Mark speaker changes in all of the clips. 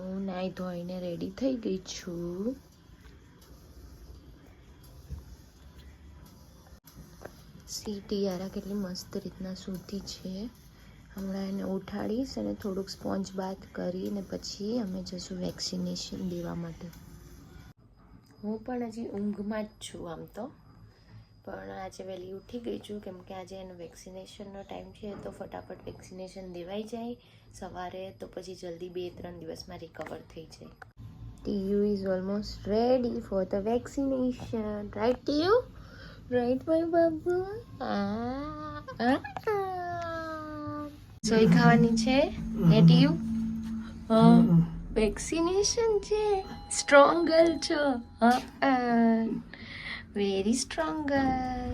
Speaker 1: હું નાઈ ધોઈને રેડી થઈ ગઈ છું. સીટી યારા કેટલી મસ્ત રીતના સૂતી છે. હમણાં એને ઉઠાડીશ અને થોડુંક સ્પોન્જ બાથ કરીને પછી અમે જશું વેક્સિનેશન દેવા માટે. હું પણ હજી ઊંઘમાં જ છું આમ તો. પણ આજે વહેલી ઉઠી ગઈ છું કેમ કે આજે એનો વેક્સિનેશનનો ટાઈમ છે તો ફટાફટ વેક્સિનેશન દેવાઈ જાય. સવારે તો પછી જલ્દી બે ત્રણ દિવસમાં રિકવર થઈ જાય. TU is almost ready for the vaccination right TU right my બાબુ સોઈ ખાવાની છે? ને ટીયુ વેક્સિનેશન છે? સ્ટ્રોંગ ગર્લ છો? વેરી સ્ટ્રોંગ ગર્લ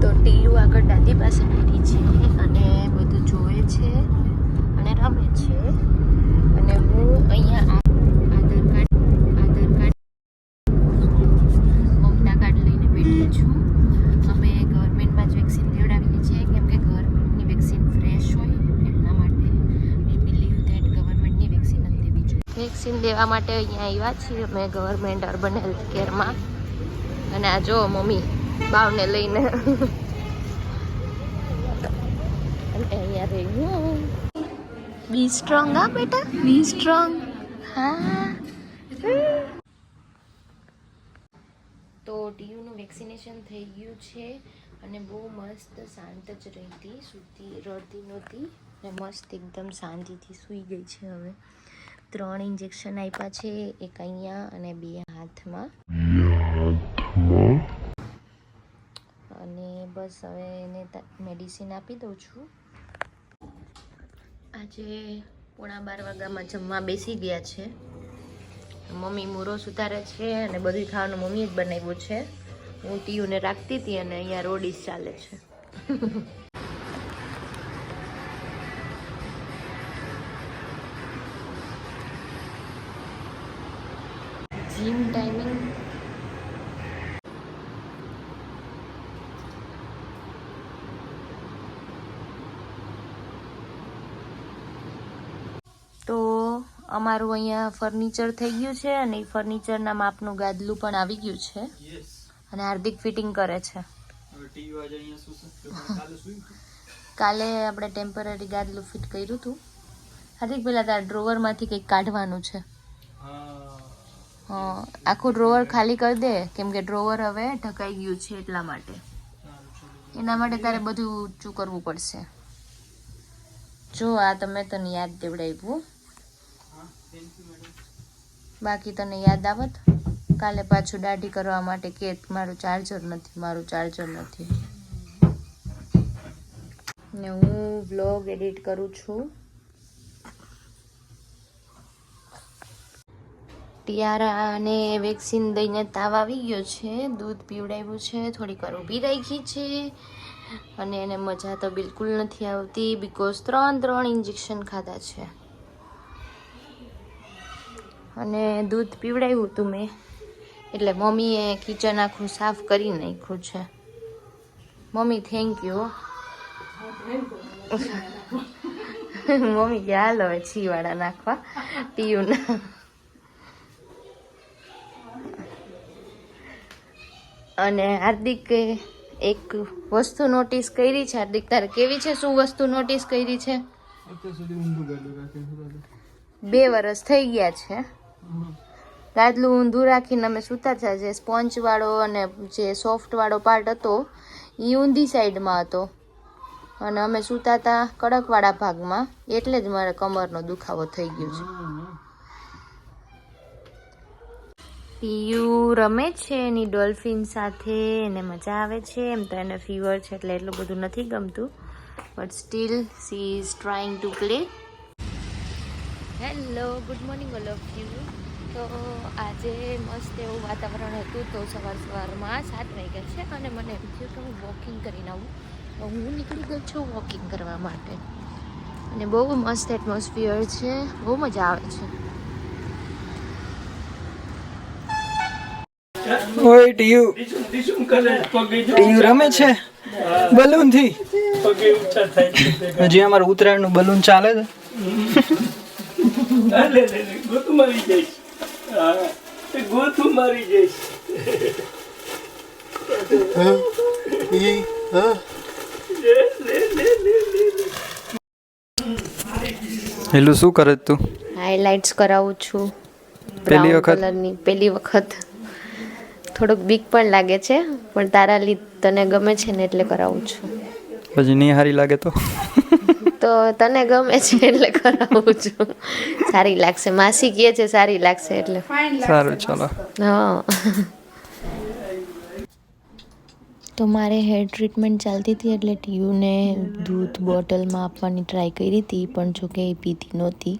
Speaker 1: તો ટીયુ આગળ દાદી પાસે બેઠી છે અને બધું જોવે છે અને રમે છે. અને હું અહીંયા આ- Aadhaar card Aadhaar card Mamata card લઈને બેઠી છું અમે ગવર્મેન્ટમાં જ વેક્સિન લેવડાવીએ છીએ કેમ કે ગવર્મેન્ટની વેક્સિન ફ્રેશ હોય એટલા માટે વી બિલીવ ધેટ ગવર્મેન્ટની વેક્સિન જ દેવી જોઈએ વેક્સિન લેવા માટે અહીંયા આવ્યા છીએ. અમે ગવર્મેન્ટ અર્બન હેલ્થ કેરમાં. અને આ જો મમ્મી બાવને લઈને. અને અહીંયા રહ્યું બી સ્ટ્રોંગ હા બેટા? બી સ્ટ્રોંગ હા. તો ટીયુનું વેક્સિનેશન થઈ ગયું છે અને બહુ મસ્ત શાંત જ રહી હતી સૂતી રડતી નહોતી. અને મસ્ત એકદમ શાંતિથી સૂઈ ગઈ છે હવે. ત્રણ ઇન્જેક્શન આપ્યા છે, એક અહીંયા અને બે હાથમાં. અને બસ હવે એને મેડિસિન આપી દઉં છું. આજે પોણા બાર વાગ્યામાં જમવા બેસી ગયા છે. મમ્મી મૂરો સુધારે છે અને બધું ખાવાનું મમ્મીએ જ બનાવ્યું છે. હું ટીયુને રાખતી હતી અને અહીંયા રોડીસ ચાલે છે. જીમ ટાઈમિંગ તો અમારું અહીંયા ફર્નિચર થઈ ગયું છે અને એ ફર્નિચરના માપનું ગાદલું પણ આવી ગયું છે. અને હાર્દિક ફિટિંગ કરે છે.
Speaker 2: કાલે
Speaker 1: આપણે ટેમ્પરરી ગાદલું ફિટ કર્યું હતું. હાર્દિક પહેલાં તારા ડ્રોવરમાંથી કંઈક કાઢવાનું છે. આખું ડ્રોવર ખાલી કરી દે, કેમ કે ડ્રોવર હવે ઢકાઈ ગયું છે એટલા માટે. એના માટે તારે બધું ઊંચું કરવું પડશે. જો, આ તમે તને યાદ દેવડાવ્યું. બાકી તને યાદ આવત? કાલે પાછું દાઢી કરવા માટે કે મારું ચાર્જર નથી, મારું ચાર્જર નથી. ને હું વ્લોગ એડિટ કરું છું. ટિયારાને વેક્સિન દઈને તાવ આવી ગયો છે, દૂધ પીવડાવ્યું છે, થોડીક વાર ઊભી રાખી છે અને એને મજા તો બિલકુલ નથી આવતી બિકોઝ ત્રણ ત્રણ ઇન્જેક્શન ખાધા છે. અને દૂધ પીવડાવ્યું હતું મેં. એટલે મમ્મીએ કિચન આખું સાફ કરી નાખ્યું છે. મમ્મી થેન્ક યુ મમ્મી કે, હાલ, છીવાડા નાખવા. ટીયુના અને હાર્દિકે એક વસ્તુ નોટિસ કરી છે. હાર્દિક તારે કેવી છે? શું વસ્તુ નોટિસ કરી છે? બે વરસ થઈ ગયા છે. ગાદલું ઊંધું રાખીને અમે સૂતા હતા જે સ્પોન્જ વાળો અને જે સોફ્ટ વાળો પાર્ટ હતો એ ઊંધી સાઈડમાં હતો. અને અમે સૂતા હતા કડકવાળા ભાગમાં. એટલે જ મારે કમરનો દુખાવો થઈ ગયો છે. પીયુ રમે છે એની ડોલ્ફિન સાથે, એને મજા આવે છે. એમ તો એને ફીવર છે એટલે એટલું બધું નથી ગમતું. But still she is trying to play hello good morning all of you તો આજે મસ્ત એવું વાતાવરણ હતું તો સવાર સવારમાં સાત વાગ્યા છે અને મને એમ થયું કે હું વોકિંગ કરીને આવું. તો હું નીકળી ગઈ છું વોકિંગ કરવા માટે. અને બહુ મસ્ત એટમોસ્ફિયર છે, બહુ મજા આવે છે.
Speaker 3: ઓય ટીયુ. ટીયુ રમે છે? બલૂનથી પગે ઊંચા થાય છે
Speaker 4: હજી અમારું ઉત્તરાયણનું બલૂન ચાલે છે.
Speaker 3: લે, લે, લે, ગોતું મારી જઈશ. હા એ મારી જઈશ. લે, લે, લે, લે, લે, લે.
Speaker 4: હેલું શું કરે તું?
Speaker 5: હાઇલાઇટ્સ કરાવું છું. પેલી
Speaker 4: વખત?
Speaker 5: કલરની પહેલી વખત. થોડુંક બીક પણ લાગે છે પણ તારા લીધ તને ગમે છે ને એટલે કરાવું છું.
Speaker 4: પછી નહીં સારી લાગે તો?
Speaker 5: તો તને ગમે છે એટલે કરાવું છું. સારી લાગશે. માસી કહે છે સારી લાગશે એટલે.
Speaker 4: સારું ચાલો.
Speaker 5: હા. તો મારે હેર ટ્રીટમેન્ટ ચાલતી હતી એટલે ટીયુને દૂધ બોટલમાં આપવાની ટ્રાય કરી હતી પણ જો કે એ પીતી નહોતી.